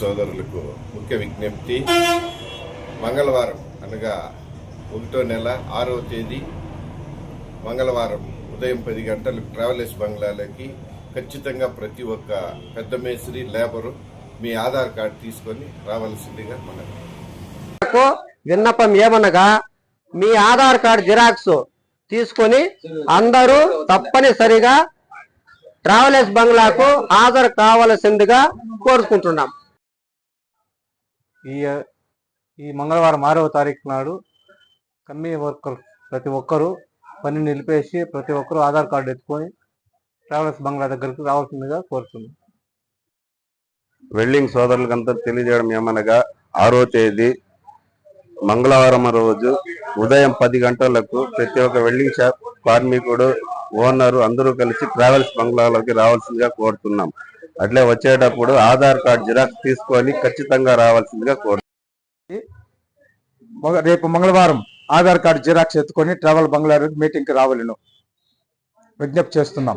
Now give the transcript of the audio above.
సోదరులకు ముఖ్య విజ్ఞప్తి. మంగళవారం అనగా ఒకటో నెల ఆరవ తేదీ మంగళవారం ఉదయం పది గంటలకు ట్రావెలర్స్ బంగ్లాలకి ఖచ్చితంగా ప్రతి ఒక్క పెద్ద మేస్త్రి లేబరు మీ ఆధార్ కార్డు తీసుకొని రావాల్సిందిగా మనకు నాకు విన్నపం ఏమనగా మీ ఆధార్ కార్డు జిరాక్స్ తీసుకొని అందరూ తప్పనిసరిగా ట్రావెలర్స్ బంగ్లాకు హాజరు కావలసిందిగా కోరుకుంటున్నాం. ఈ ఈ మంగళవారం ఆరవ తారీఖు నాడు కమ్మీ వర్కర్ ప్రతి ఒక్కరూ పని నిలిపేసి ప్రతి ఒక్కరూ ఆధార్ కార్డు ఎత్తుకొని ట్రావెలర్స్ బంగ్లా దగ్గరికి రావాల్సిందిగా కోరుతున్నాం. వెల్డింగ్ సోదరులకంతా తెలియజేయడం ఏమనగా ఆరో తేదీ మంగళవారం రోజు ఉదయం పది గంటలకు ప్రతి ఒక్క వెల్డింగ్ షాప్ కార్మికుడు ఓనరు అందరూ కలిసి ట్రావెల్స్ బంగ్లాలోకి రావాల్సిందిగా కోరుతున్నాం. అట్లే వచ్చేటప్పుడు ఆధార్ కార్డ్ జిరాక్స్ తీసుకొని ఖచ్చితంగా రావాల్సిందిగా కోరుతున్నాం రేపు మంగళవారం ఆధార్ కార్డు జిరాక్స్ ఎత్తుకొని ట్రావెల్ బంగ్లా మీటింగ్కి రావాలను విజ్ఞప్తి చేస్తున్నాం.